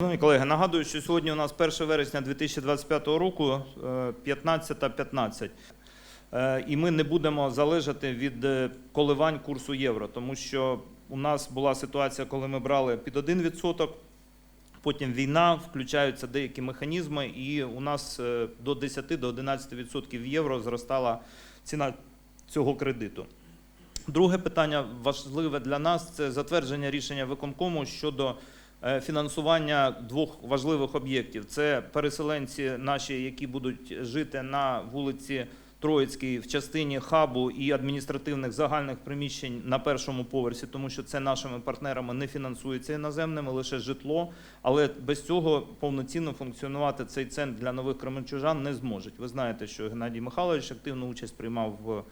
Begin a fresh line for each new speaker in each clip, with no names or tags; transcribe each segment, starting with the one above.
Шановні колеги, нагадую, що сьогодні у нас 1 вересня 2025 року, е, 15.15. Е, І ми не будемо залежати від е, коливань курсу євро, тому що у нас була ситуація, коли ми брали під 1%, потім війна, включаються деякі механізми, і у нас до 10 до 11% євро зростала ціна цього кредиту. Друге питання важливе для нас це затвердження рішення виконкому щодо фінансування двох важливих об'єктів. Це переселенці наші, які будуть жити на вулиці Троїцькій в частині хабу і адміністративних загальних приміщень на першому поверсі, тому що це нашими партнерами не фінансується іноземними, лише житло. Але без цього повноцінно функціонувати цей центр для нових кременчужан не зможуть. Ви знаєте, що Геннадій Михайлович активну участь приймав в е,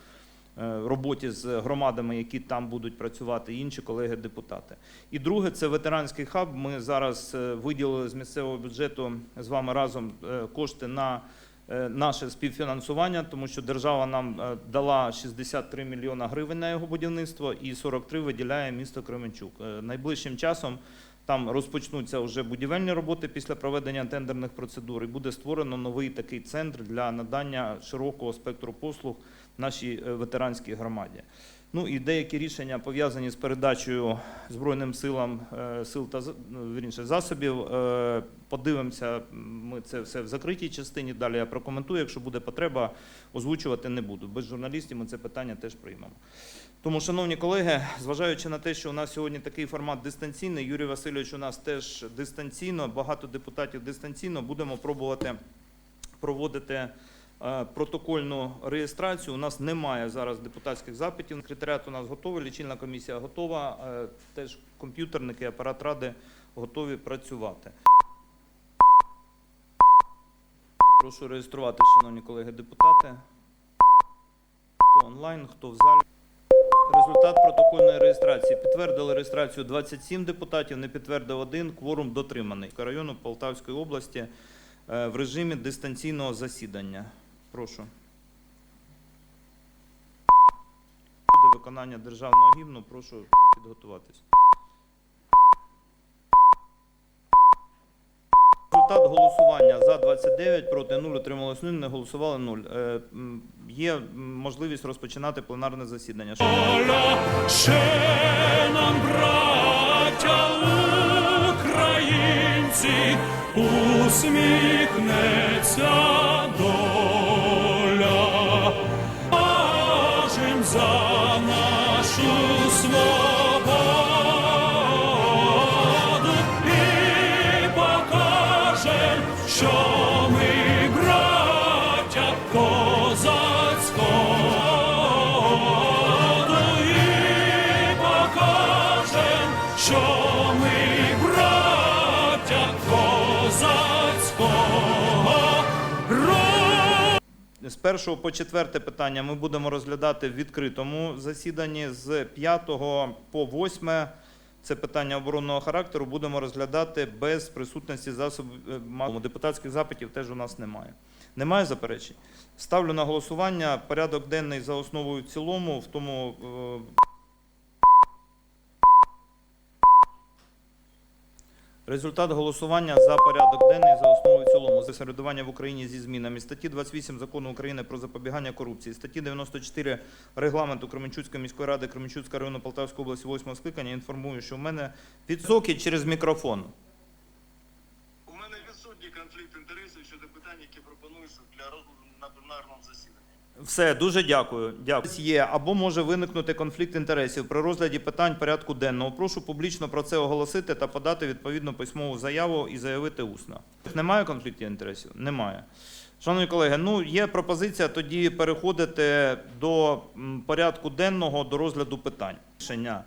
роботі з громадами, які там будуть працювати, і інші колеги-депутати. І друге, це ветеранський хаб. Ми зараз е, виділили з місцевого бюджету з вами разом е, кошти на е, наше співфінансування, тому що держава нам е, дала 63 мільйона гривень на його будівництво і 43 виділяє місто Кременчук. Е, Найближчим часом там розпочнуться вже будівельні роботи після проведення тендерних процедур, і буде створено новий такий центр для надання широкого спектру послуг нашій е, ветеранській громаді. Ну і деякі рішення пов'язані з передачею Збройним силам е, сил та ну, вірніше, засобів. Е, Подивимося, ми це все в закритій частині. Далі я прокоментую. Якщо буде потреба, озвучувати не буду. Без журналістів ми це питання теж приймемо. Тому, шановні колеги, зважаючи на те, що у нас сьогодні такий формат дистанційний, Юрій Васильович у нас теж дистанційно, багато депутатів дистанційно, будемо пробувати проводити е, протокольну реєстрацію. У нас немає зараз депутатських запитів. Секретаріат у нас готовий, лічильна комісія готова. е, Теж комп'ютерники, апарат ради готові працювати. Прошу реєструвати, шановні колеги депутати. Хто онлайн, хто в залі. Результат протокольної реєстрації. Підтвердили реєстрацію 27 депутатів, не підтвердив один, кворум дотриманий. Району Полтавської області е, в режимі дистанційного засідання. Прошу. Буде виконання державного гімну, прошу підготуватись. Результат голосування за 29, проти 0, утрималось 0, не голосували 0. Е, Є можливість розпочинати пленарне засідання.
Ще нам, браття українці, усміхнеться що ми браття козацького і покажем, що ми браття козацького.
З першого по четверте питання ми будемо розглядати в відкритому засіданні. З 5 по 8 це питання оборонного характеру. Будемо розглядати без присутності засобів е, депутатських запитів. Теж у нас немає. Немає заперечень. Ставлю на голосування порядок денний за основою в цілому. В тому Результат голосування за порядок денний за основу і цілому за середування в Україні зі змінами статті 28 закону України про запобігання корупції, статті 94 регламенту Кременчуцької міської ради Кременчуцького району Полтавської області 8 скликання. Інформую, що в мене відсоки через мікрофон.
У мене відсутній конфлікт інтересів щодо питань, які пропонуються для розгляду на пленарному засіданні.
Все, дуже дякую. Дякую. Є або може виникнути конфлікт інтересів при розгляді питань порядку денного. Прошу публічно про це оголосити та подати відповідну письмову заяву і заявити усно. Немає конфліктів інтересів? Немає. Шановні колеги, ну є пропозиція тоді переходити до порядку денного до розгляду питань. Рішення.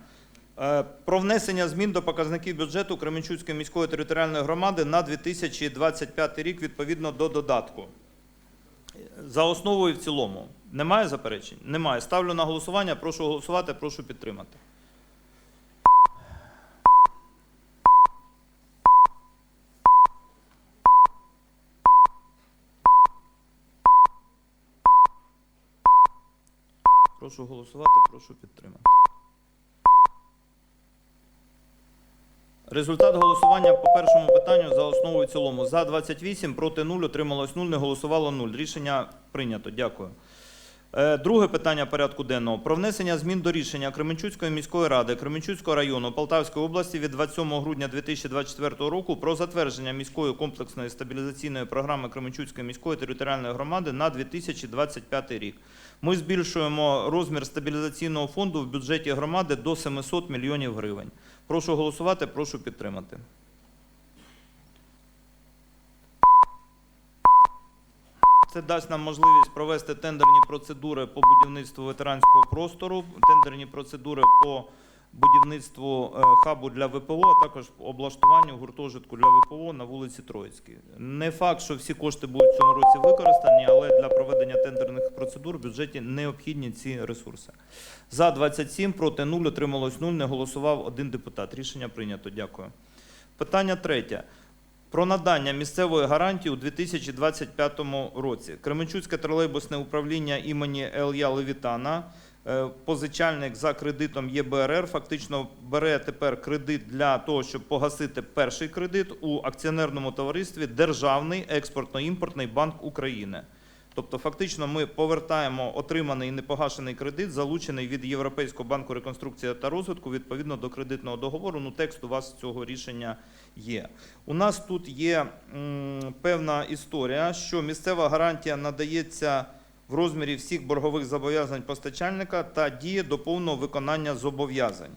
Е, Про внесення змін до показників бюджету Кременчуцької міської територіальної громади на 2025 рік відповідно до додатку. За основу і в цілому. Немає заперечень? Немає. Ставлю на голосування. Прошу голосувати, прошу підтримати. Прошу голосувати, прошу підтримати. Результат голосування по першому питанню за основу і цілому. За 28, проти 0, утрималось 0, не голосувало 0. Рішення прийнято. Дякую. Е, Друге питання порядку денного. Про внесення змін до рішення Кременчуцької міської ради Кременчуцького району Полтавської області від 27 грудня 2024 року про затвердження міської комплексної стабілізаційної програми Кременчуцької міської територіальної громади на 2025 рік. Ми збільшуємо розмір стабілізаційного фонду в бюджеті громади до 700 мільйонів гривень. Прошу голосувати, прошу підтримати. Це дасть нам можливість провести тендерні процедури по будівництву ветеранського простору, тендерні процедури по будівництву е, хабу для ВПО, а також облаштуванню гуртожитку для ВПО на вулиці Троїцькій. Не факт, що всі кошти будуть в цьому році використані, але для проведення тендерних процедур в бюджеті необхідні ці ресурси. За 27, проти 0, отрималось 0, не голосував один депутат. Рішення прийнято. Дякую. Питання третє. Про надання місцевої гарантії у 2025 році. Кременчуцьке тролейбусне управління імені Л.Я. Левітана, позичальник за кредитом ЄБРР, фактично бере тепер кредит для того, щоб погасити перший кредит у акціонерному товаристві Державний експортно-імпортний банк України. Тобто, фактично, ми повертаємо отриманий і непогашений кредит, залучений від Європейського банку реконструкції та розвитку відповідно до кредитного договору. Ну, текст у вас цього рішення є. У нас тут є м, певна історія, що місцева гарантія надається в розмірі всіх боргових зобов'язань постачальника та діє до повного виконання зобов'язань.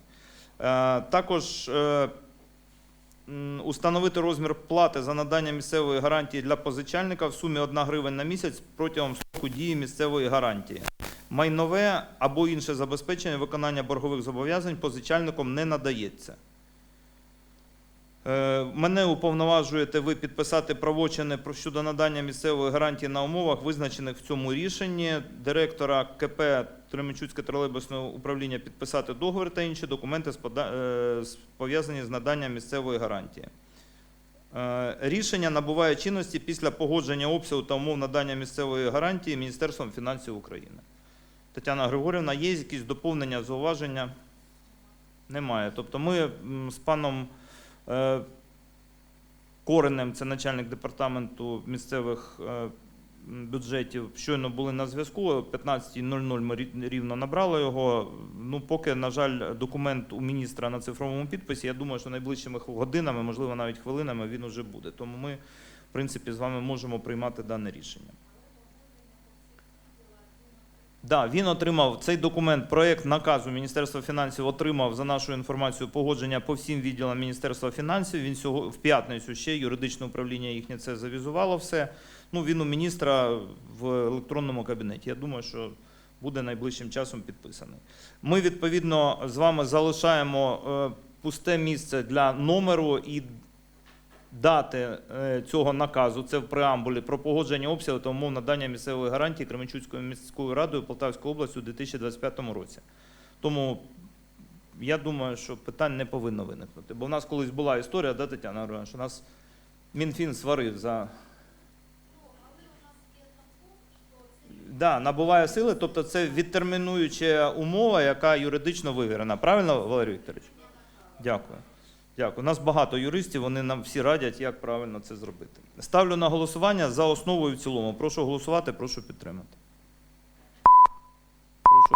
Е, також е, установити розмір плати за надання місцевої гарантії для позичальника в сумі 1 гривень на місяць протягом строку дії місцевої гарантії. Майнове або інше забезпечення виконання боргових зобов'язань позичальником не надається. Е, Мене уповноважуєте ви підписати правочини щодо надання місцевої гарантії на умовах, визначених в цьому рішенні. Директора КП Кременчуцьке тролейбусне управління підписати договір та інші документи е, пов'язані з наданням місцевої гарантії. Е, Рішення набуває чинності після погодження обсягу та умов надання місцевої гарантії Міністерством фінансів України. Тетяна Григорівна, є якісь доповнення, зауваження? Немає. Тобто ми з паном Коренем, це начальник департаменту місцевих е, бюджетів, щойно були на зв'язку. О 15.00 ми рівно набрали його. Ну, поки, на жаль, документ у міністра на цифровому підписі. Я думаю, що найближчими годинами, можливо, навіть хвилинами, він уже буде. Тому ми, в принципі, з вами можемо приймати дане рішення. Да, він отримав цей документ, проект наказу Міністерства фінансів отримав за нашу інформацію погодження по всім відділам Міністерства фінансів. Він сього в п'ятницю ще юридичне управління їхнє це завізувало все. Ну він у міністра в електронному кабінеті. Я думаю, що буде найближчим часом підписаний. Ми відповідно з вами залишаємо е, пусте місце для номеру і дати е, цього наказу, це в преамбулі, про погодження обсягу та умов надання місцевої гарантії Кременчуцькою міською радою Полтавської області у 2025 році. Тому я думаю, що питань не повинно виникнути. Бо в нас колись була історія, да, Тетяна Григорівна, що нас Мінфін сварив за. Да, набуває сили, тобто це відтермінуюча умова, яка юридично вивірена. Правильно, Валерій Вікторович? Дякую. Дякую. У нас багато юристів, вони нам всі радять, як правильно це зробити. Ставлю на голосування за основу і в цілому. Прошу голосувати, прошу підтримати. Прошу.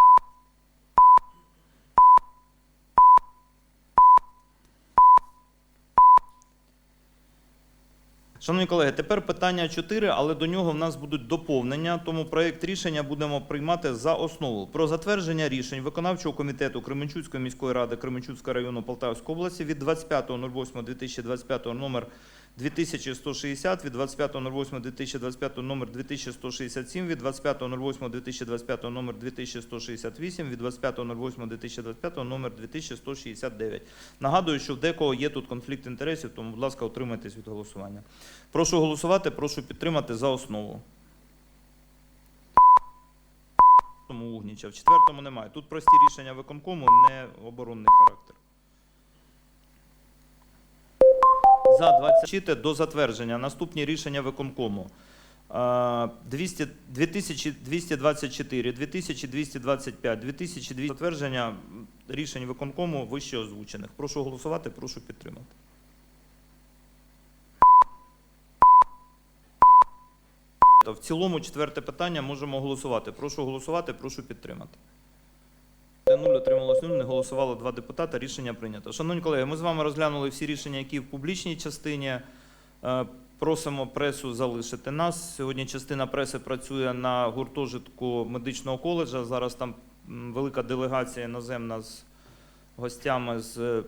Шановні колеги, тепер питання 4, але до нього в нас будуть доповнення, тому проєкт рішення будемо приймати за основу. Про затвердження рішень виконавчого комітету Кременчуцької міської ради Кременчуцького району Полтавської області від 25.08.2025 номер 2160, від 25.08.2025 номер 2167, від 25.08.2025 номер 2168, від 25.08.2025 номер 2169. Нагадую, що в декого є тут конфлікт інтересів, тому, будь ласка, утримайтесь від голосування. Прошу голосувати, прошу підтримати за основу. Тому Угніча. В четвертому немає. Тут прості рішення виконкому, не оборонний характер. За 20 до затвердження. Наступні рішення виконкому. 2224, 2225, 2200 затвердження рішень виконкому вище озвучених. Прошу голосувати, прошу підтримати. В цілому четверте питання можемо голосувати. Прошу голосувати, прошу підтримати. За нуль отрималось нуль, не голосувало два депутати. Рішення прийнято. Шановні колеги, ми з вами розглянули всі рішення, які в публічній частині. Е, Просимо пресу залишити нас. Сьогодні частина преси працює на гуртожитку медичного коледжа. Зараз там велика делегація іноземна з гостями з е,